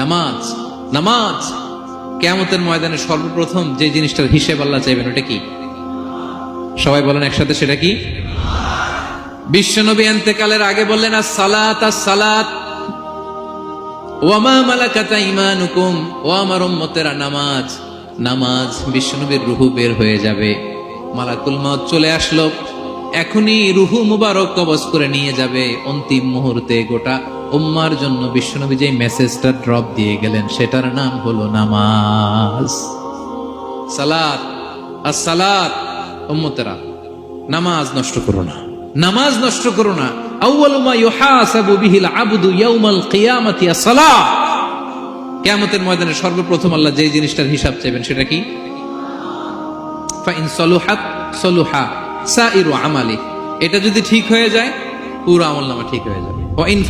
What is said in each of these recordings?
নামাজ নামাজ। কেয়ামতের ময়দানে সর্বপ্রথম যে জিনিসটার হিসেব আল্লাহ চাইবেন, ওটা কি? সবাই বলেন একসাথে, সেটা কি? বিশ্বনবী এন্তেকালের আগে বললেন আর সালাত আর সালাত ওয়ামা মালাকাতা ইমানুকুম ও আমার উম্মতেরা, নামাজ নামাজ বিশ্বনবীর রুহু বের হয়ে যাবে। মালাকুল মত চলে আসলো। এখনই রুহু মুবারক কবজ করে নিয়ে যাবে। অন্তিম মুহূর্তে গোটা উম্মার জন্য বিশ্বনবী যে মেসেজটা ড্রপ দিয়ে গেলেন, সেটার নাম হলো নামাজ। সালাত আর সালাত উম্মতেরা, নামাজ নষ্ট করো না। নামাজ নষ্ট করো না। আউয়ালু মা ইউহাসাবু বিহিল আবদু ইয়াউমাল কিয়ামাতি as-সালাহ ময়দানে সর্বপ্রথম আল্লাহ যে জিনিসটার হিসাব চাইবেন, সেটা কি? এটা যদি ঠিক হয়ে যায় পুরো আমলনামা ঠিক হয়ে যাবে। ওয়া ইন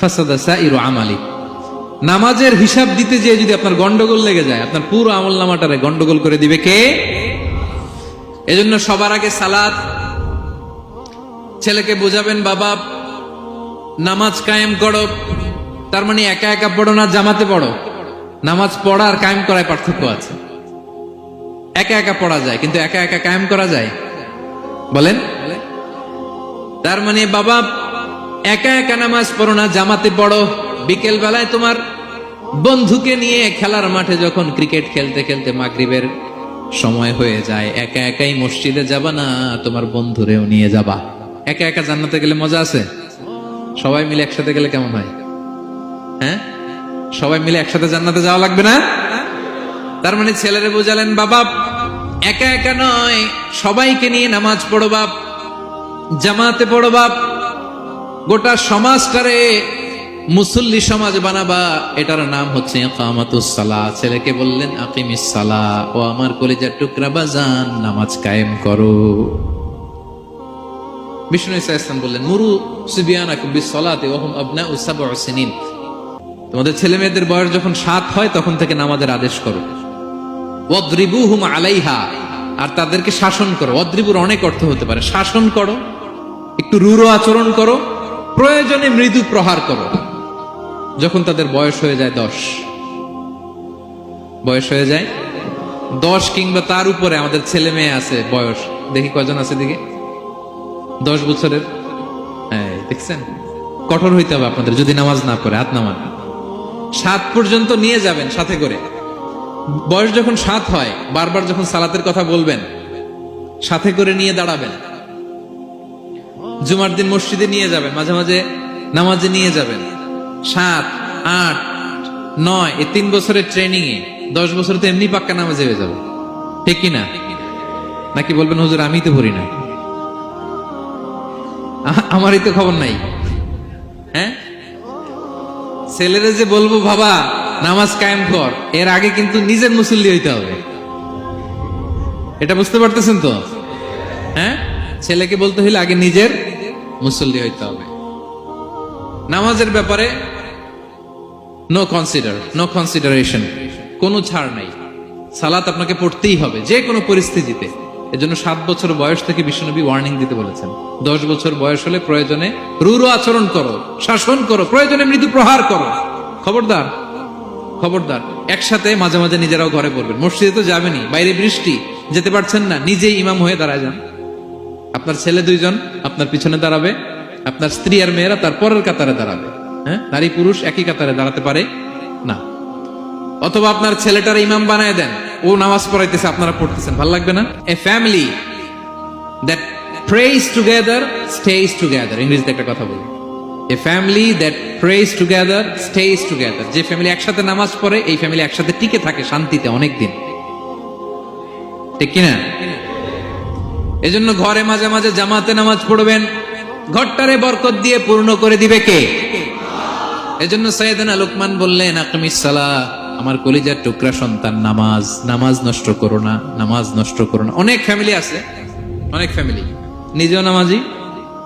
ফাসাদা সাইরু আমালি। নামাজের হিসাব দিতে যেয়ে যদি আপনার গন্ডগোল লেগে যায়, আপনার পুরো আমলনামাটারে গন্ডগোল করে দিবে কে? এজন্য সবার আগে সালাত। ছেলেকে বোঝাবেন, বাবা, নামাজ কায়েম করো। তার মানে একা একা পড়ো না, জামাতে পড়ো। নামাজ পড়া আর কায়েম করায় পার্থক্য আছে। একা একা পড়া যায়, কিন্তু একা একা কায়েম করা যায়? বলেন। তার মানে বাবা, একা একা নামাজ পড়ো না, জামাতে পড়ো। বিকেল বেলায় তোমার বন্ধুকে নিয়ে খেলার মাঠে যখন ক্রিকেট খেলতে খেলতে মাগরিবের সময় হয়ে যায়, একা একাই মসজিদে যাবা না, তোমার বন্ধুরেও নিয়ে যাবা। একা একা জান্নাতে গেলে মজা আছে? সবাই মিলে একসাথে গেলে কেমন হয়? হ্যাঁ? সবাই মিলে একসাথে জান্নাতে যাওয়া লাগবে না? তার মানে ছেলেরা বোঝালেন, বাবা, একা একা নয়, সবাইকে নিয়ে নামাজ পড়ো বাপ। জামাতে পড়ো বাপ, গোটা সমাজটারে মুসল্লি সমাজ বানাবা, এটার নাম হচ্ছে ইকামাতুস-সালাহ ছেলেকে বললেন সালাহ, ও আমার কলিজার টুকরা বাজান, নামাজ কায়েম করো। বিষ্ণু বললেন হুম তোমাদের ছেলে মেয়েদের বয়স যখন সাত হয়, তখন থেকে নামাজের আদেশ করো। ওয়াদ্রিবুহুম আলাইহা, আর তাদেরকে শাসন করো। অদ্রিবুর অনেক অর্থ হতে পারে। শাসন করো একটু রূঢ় আচরণ করো, প্রয়োজনে মৃদু প্রহার করো। যখন তাদের বয়স হয়ে যায় দশ। বয়স হয়ে যায় দশ কিংবা তার উপরে, আমাদের ছেলে মেয়ে আছে, বয়স। দেখি কজন আছে দিকে দশ বছরের। হ্যাঁ দেখছেন? কঠোর হইতে হবে আপনাদের, যদি নামাজ না পড়ে, হাত নামান। সাত পর্যন্ত নিয়ে যাবেন সাথে করে। বয়স যখন সাত হয়, বারবার যখন সালাতের কথা বলবেন, সাথে করে নিয়ে দাঁড়াবেন। জুমার দিন মসজিদে নিয়ে যাবেন, মাঝে মাঝে নামাজে নিয়ে যাবেন। সাত, আট, নয়, এই তিন বছরের ট্রেনিং এ, দশ বছর তো এমনি পাক্কা নামাজে হয়ে যাবে। ঠিক কিনা নাকি বলবেন, হুজুর আমি তো পড়ি না। আমারই তো খবর নাই। হ্যাঁ? ছেলেরা যে বলব, বাবা, নামাজ কায়েম কর, এর আগে কিন্তু নিজের মুসল্লি হইতে হবে। এটা বুঝতে পারতেছেন তো? হ্যাঁ? ছেলেকে বলতে হইলে আগে নিজের মুসল্লি হইতে হবে। নামাজের ব্যাপারে নো কনসিডার নো কনসিডারেশন কোনো ছাড় নাই। সালাত আপনাকে পড়তেই হবে, যে কোনো পরিস্থিতিতে। এজন্য সাত বছর বয়স থেকে বিশ্বনবী ওয়ার্নিং দিতে বলেছেন। দশ বছর বয়স হলে প্রয়োজনে রূঢ় আচরণ করো, শাসন করো, প্রয়োজনে মৃদু প্রহার করো। খবরদার খবরদার, একসাথে মাঝে মাঝে নিজেরাও ঘরে পড়বেন মসজিদে তো যাবেনি বাইরে বৃষ্টি, যেতে পারছেন না, নিজেই ইমাম হয়ে দাঁড়ায় যান। আপনার ছেলে দুইজন, আপনার পিছনে দাঁড়াবে, আপনার স্ত্রী আর মেয়েরা তার পরের কাতারে দাঁড়াবে। হ্যাঁ? নারী পুরুষ একই কাতারে দাঁড়াতে পারে? না। অথবা আপনার ছেলেটার ইমাম বানায় দেন, ও নামাজ পড়াইতেছে, আপনারা পড়তেছেন, ভালো লাগবে না? A family that prays together stays together ইংরেজিতে একটা কথা বলি। A family that prays together stays together যে ফ্যামিলি একসাথে নামাজ পড়ে, এই ফ্যামিলি একসাথে টিকে থাকে শান্তিতে অনেক দিন ঠিক কিনা? এজন্য ঘরে মাঝে মাঝে জামাতে নামাজ পড়বেন। ঘরটারে বরকত দিয়ে পূর্ণ করে দিবে কে? এজন্য সৈয়দনা লুকমান বললেন, আকিমিস সালাহ আমার কলিজার টুকরা সন্তান, নামাজ নামাজ নষ্ট করো না, নামাজ নষ্ট করো না। অনেক ফ্যামিলি আছে, অনেক ফ্যামিলি নিজেও নামাজি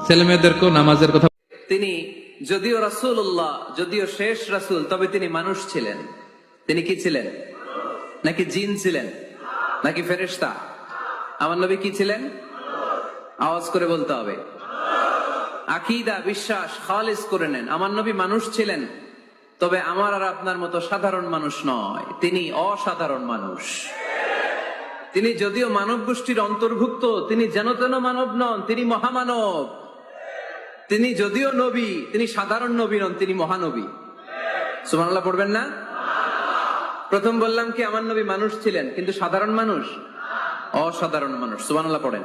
ছেলে মেয়েদেরকেও নামাজের কথা তিনি যদিও রাসূলুল্লাহ, যদিও শেষ রাসূল, তবে তিনি মানুষ ছিলেন। তিনি কি ছিলেন? নাকি জিন ছিলেন? নাকি ফেরেশতা? আমার নবী কি ছিলেন? আওয়াজ করে বলতে হবে। আকিদা, বিশ্বাস, খালিস করে নেন। আমার নবী মানুষ ছিলেন, তবে আমার আর আপনার মতো সাধারণ মানুষ নয়। তিনি অসাধারণ মানুষ। তিনি যদিও মানব গোষ্ঠীর অন্তর্ভুক্ত, তিনি যেন তেন মানব নন, তিনি মহামানব। তিনি যদিও নবী, তিনি সাধারণ নবী নন, তিনি মহানবী। সুমানাল্লাহ পড়বেন না? প্রথম বললাম কি, আমার নবী মানুষ ছিলেন, কিন্তু সাধারণ মানুষ? অসাধারণ মানুষ সুমানাল্লাহ পড়েন।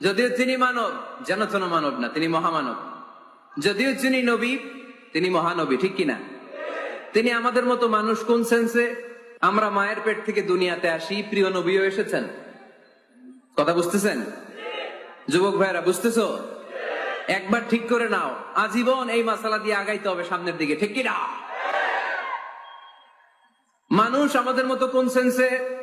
যদিও তিনি মানব, যেন মানব না, তিনি মহামানব। যদিও তিনি নবী, তিনি মহানবী, ঠিক কিনা? তিনি আমাদের মতো মানুষ কোন সেন্সে আমরা মায়ের পেট থেকে দুনিয়াতে আসি, প্রিয় নবীও এসেছেন। কথা বুঝতেছেন? যুবক ভাইরা বুঝতেছো? একবার ঠিক করে নাও, আজীবন এই মাসালা দিয়ে আগাইতে হবে সামনের দিকে, ঠিক কিনা? মানুষ আমাদের মতো কোন সেন্সে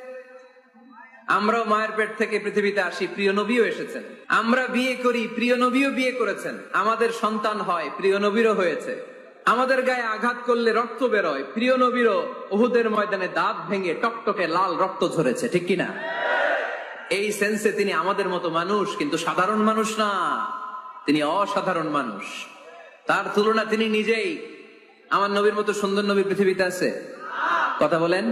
আমরাও মায়ের পেট থেকে পৃথিবীতে আসি, প্রিয় নবীও এসেছেন। আমরা বিয়ে করি, প্রিয় নবীও বিয়ে করেছেন। আমাদের সন্তান হয়, প্রিয় নবীরও হয়েছে। আমাদের গায়ে আঘাত করলে রক্ত বেরোয়, প্রিয় নবীরও ওহুদের ময়দানে দাঁত ভেঙে টকটকে লাল রক্ত ঝরেছে, ঠিক কিনা? এই সেন্সে তিনি আমাদের মতো মানুষ, কিন্তু সাধারণ মানুষ না। তিনি অসাধারণ মানুষ। তার তুলনা তিনি নিজেই। আমার নবীর মতো সুন্দর নবী পৃথিবীতে আছে? কথা বলেন।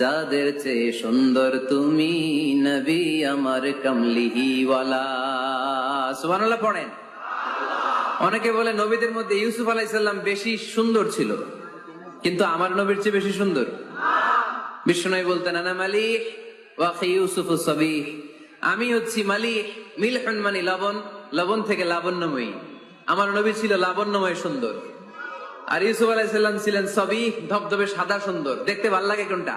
চাঁদের চেয়ে সুন্দর তুমি নবী আমার সুবহানাল্লাহ পড়েন। অনেকে বলে নবীদের মধ্যে ইউসুফ আলাইসাল্লাম বেশি সুন্দর ছিল, কিন্তু আমার নবীর চেয়ে বেশি সুন্দর। বিষ্ণু বলতেন, আনা মালিক ওয়াকি ইউসুফ সবিহ। আমি হচ্ছি মালিক, মিলহন মানে লবণ লবণ থেকে লাবণ্যময়ী। আমার নবী ছিল লাবণ্যময় সুন্দর। আর ইউসুফ আলাইসাল্লাম ছিলেন সবই ধবধবে সাদা সুন্দর। দেখতে ভালো লাগে কোনটা?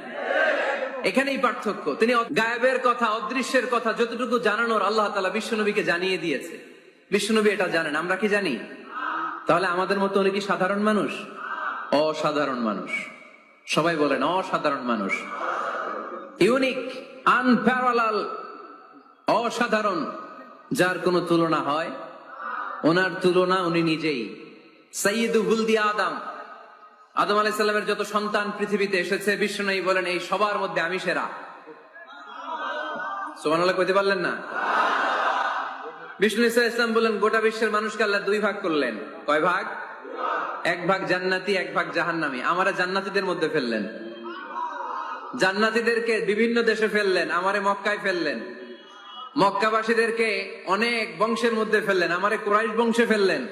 এখানেই পার্থক্য। তিনি গায়েবের কথা, অদৃশ্যের কথা যতটুকু জানানোর আল্লাহ তালা বিশ্বনবীকে জানিয়ে দিয়েছে। বিশ্বনবী এটা জানেন, আমরা কি জানি? তাহলে আমাদের মতো উনি কি সাধারণ মানুষ? অসাধারণ মানুষ। সবাই বলেন, অসাধারণ মানুষ। ইউনিক, আনপ্যারালাল, অসাধারণ। যার কোনো তুলনা হয়, ওনার তুলনা উনি নিজেই। সৈয়দ হুলদি আদম। আদম আলাইসাল্লামের যত সন্তান পৃথিবীতে এসেছে বিষ্ণু বলেন, এই সবার মধ্যে আমি সেরা। সোমান কইতে পারলেন না? বিষ্ণু ইসা ইসলাম বললেন গোটা বিশ্বের মানুষকে আল্লাহ দুই ভাগ করলেন। কয় ভাগ? এক ভাগ জান্নাতি, এক ভাগ জাহান্নামি। আমারা জান্নাতিদের মধ্যে ফেললেন। জান্নাতিদেরকে বিভিন্ন দেশে ফেললেন, আমারে মক্কায় ফেললেন। মক্কাবাসীদেরকে অনেক বংশের মধ্যে ফেললেন, আমারে কোরাইশ বংশে ফেললেন।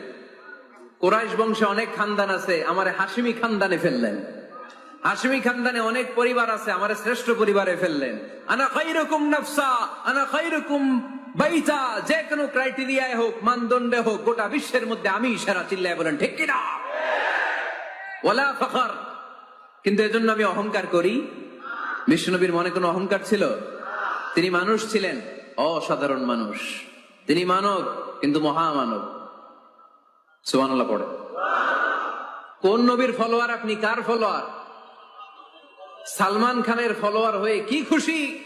কোরাইশ বংশে অনেক খানদান আছে, আমারে হাসিমি খানদানে ফেললেন। হাসিমি খানদানে অনেক পরিবার আছে, আমার শ্রেষ্ঠ পরিবারে ফেললেন। আনা খাইরকুম নফসা, আনা খাইরকুম বাইতা, যে কোনো ক্রাইটেরিয়ায় হোক, মানদণ্ডে হোক, গোটা বিশ্বের মধ্যে আমি সেরা চিল্লায় বলেন, ঠিক কিনা? ওলা ফখর। কিন্তু এজন্য আমি অহংকার করি। বিষ্ণুনবীর মনে কোনো অহংকার ছিল? তিনি মানুষ ছিলেন, অসাধারণ মানুষ। তিনি মানব, কিন্তু মহামানব। সুবহানাল্লাহ, পড়ে। কোন নবীর ফলোয়ার আপনি? কার ফলোয়ার সালমান খানের ফলোয়ার হয়ে কি খুশি?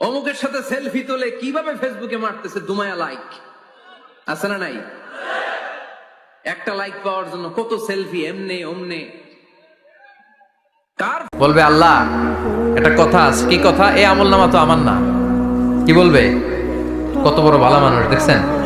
অমুকের সাথে সেলফি তোলে কীভাবে ফেসবুকে মারতেছে? দুমায়া লাইক আছে না নাই? একটা লাইক পাওয়ার জন্য কত সেলফি এমনে, অমনে। কার বলবে, আল্লাহ একটা কথা আছে। কি কথা? এ আমল নামা তো আমার না। কি বলবে? কত বড় ভালো মানুষ, দেখছেন?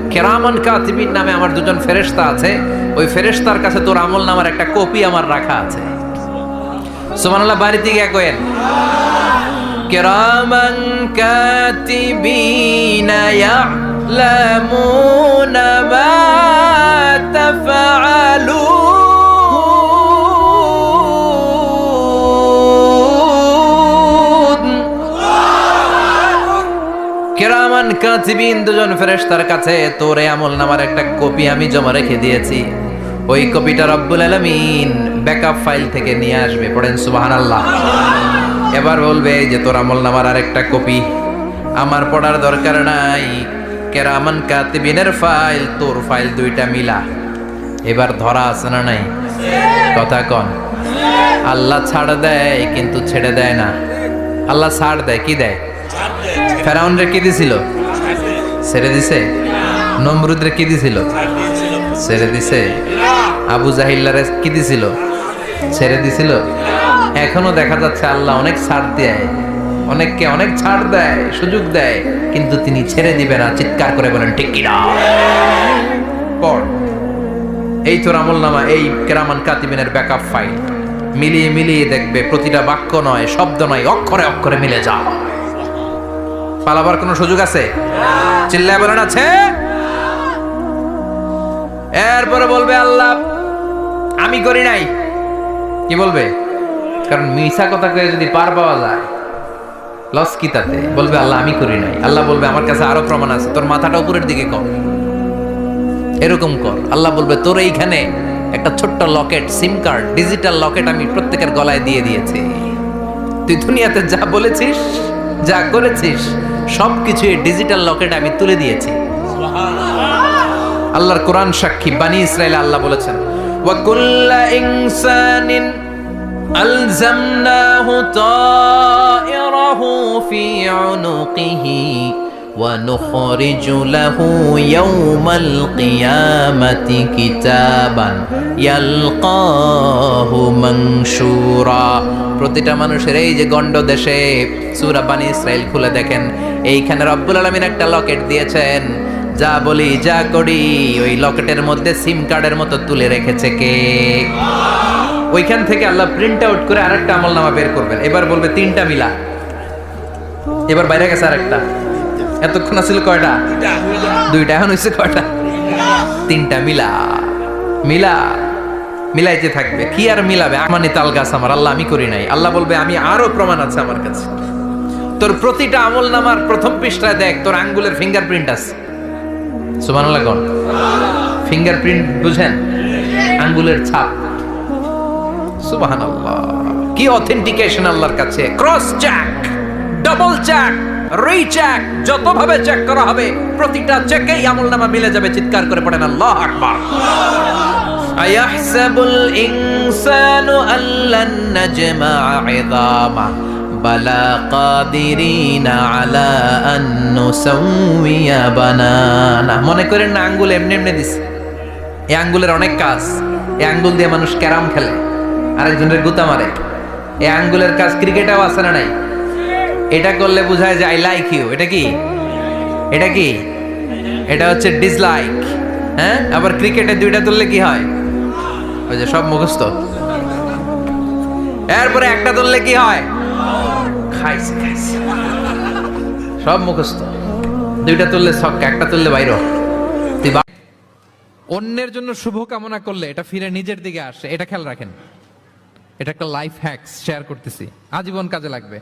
কেরামান কাতিবিন নামে আমার দুজন ফেরেশতা আছে ওই ফেরেশতার কাছে তোর আমল নামার একটা কপি আমার রাখা আছে সুবহানাল্লাহ বাড়িতে গিয়ে কয়েন كراما كاتبين يعلمون ما تفعلون কেরামান কাতিবিন দুজন ফেরেশতার কাছে, তোর আমল নামার একটা কপি আমি জমা রেখে দিয়েছি। ওই কপিটা রব্বুল আলামিন ব্যাকআপ ফাইল থেকে নিয়ে আসবে। পড়েন সুবহানাল্লাহ। এবার বলবে যে, তোর আমল নামার আরেকটা কপি। আমার পড়ার দরকার নাই। কেরামান কাতিবিনের ফাইল, তোর ফাইল দুইটা মিলা। এবার ধরা আছে না নাই? কথা কন। আল্লাহ ছাড় দেয়, কিন্তু ছেড়ে দেয় না। আল্লাহ ছাড় দেয়, কি দেয়? ফেরাউন রে কি দিছিল? ছেড়ে দিছে? নমরুদ রে কি দিছিল? ছেড়ে দিছে? আবু জাহিল্লারে কি দিছিল? ছেড়ে দিছিল? এখনও দেখা যাচ্ছে আল্লাহ অনেক ছাড় দেয়। অনেককে অনেক ছাড় দেয়, সুযোগ দেয়, কিন্তু তিনি ছেড়ে দিবে না, চিৎকার করে বলেন, ঠিক কিনা এই তোর আমল নামা এই কেরামান কাতিবিনের ব্যাকআপ ফাইল মিলিয়ে মিলিয়ে দেখবে, প্রতিটা বাক্য নয়, শব্দ নয়, অক্ষরে অক্ষরে মিলে যা পালাবার কোনো সুযোগ আছে? চিল্লায় বলেন, আছে? এরপরে বলবে, আল্লাহ, আমি করি নাই। কি বলবে? কারণ মিশা কথা কয়ে যদি পার পাওয়া যায় লস কি তাতে? বলবে, আল্লাহ, আমি করি নাই। আল্লাহ বলবে, আমার কাছে আরও প্রমাণ আছে, তোর মাথাটা উপরের দিকে কর। এরকম কর। আল্লাহ বলবে, তোর এইখানে একটা ছোট্ট locket, SIM card, digital locket আমি প্রত্যেকের গলায় দিয়ে দিয়েছি। তুই দুনিয়াতে যা বলেছিস, যা করেছিস সবকিছু এই ডিজিটাল লকেটে আমি তুলে দিয়েছি। আল্লাহর কোরআন সাক্ষী বানি ইসরায়েল আল্লাহ বলেছেন ওয়াকুল্লা ইনসানিন আলজামনাহু তায়রাহু ফি উনুকিহি। ونخرج له يوم القيامة كتابا يلقاه منشورا প্রতিটা মানুষের এই যে গন্ড দেশে সূরা বানি ইসরাইল খুলে দেখেন এইখানে রব্বুল আলামিন একটা লকেট দিয়েছেন যা বলি যা করি ওই লকেটের মধ্যে সিম কার্ডের মতো তুলে রেখেছে কে ওইখান থেকে আল্লাহ প্রিন্ট আউট করে আরেকটা আমল নামা বের করবেন এবার বলবে তিনটা মিলা এবার বাইরে গেছে আরেকটা এতক্ষণ আছিল কয়টা? দুইটা, এখন হয়েছে কয়টা? তিনটা, মিলা। মিলা, মিলাইতে থাকবে। কি আর মিলাবে? আমানি তাল গাছ আমার, আল্লাহ আমি করি নাই। আল্লাহ বলবে, আমি আরও প্রমাণ আছে আমার কাছে। তোর প্রতিটা আমল নামার প্রথম পৃষ্ঠায় দেখ, তোর আঙ্গুলের ফিঙ্গারপ্রিন্ট আছে। সুবহানাল্লাহ কোন? ফিঙ্গারপ্রিন্ট বুঝেন? আঙ্গুলের ছাপ। সুবহানাল্লাহ। কি অথেন্টিকেশন আল্লাহর কাছে? Cross check double check recheck যতভাবে check করা হবে, প্রতিটা চেকেই আমল নামা মিলে যাবে, চিৎকার করে পড়েন আল্লাহ আকবার। আয়াহসাবুল ইনসানু আল্লান নাজমা ইযামা বালা কাদিরিনা আলা আন নুসাউইয়া বানানা। মনে করেন না, আঙ্গুল এমনি এমনি দিছে। এই আঙ্গুলের অনেক কাজ। এই আঙ্গুল দিয়ে মানুষ ক্যারাম খেলে। আরেকজনের গুতা মারে। এই আঙ্গুলের কাজ ক্রিকেটেও আছে না নাই? এটা করলে বোঝায় যে আই লাইক ইউ এটা কি? এটা কি? এটা হচ্ছে ডিসলাইক হ্যাঁ? আবার ক্রিকেটে দুইটা তুললে কি হয়? ওই যে সব মুখস্থ। এরপরে একটা তুললে কি হয়? খাইছে খাইছে। সব মুখস্থ। দুইটা তুললে ছক্কা একটা তুললে বাইর। তুই অন্যের জন্য শুভ কামনা করলে এটা ফিরে নিজের দিকে আসে। এটা খেয়াল রাখেন। এটা একটা লাইফ হ্যাকস শেয়ার করতেছি। আজীবন কাজে লাগবে।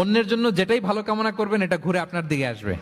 অন্যের জন্য যেটাই ভালো কামনা করবেন এটা ঘুরে আপনার দিকে আসবে।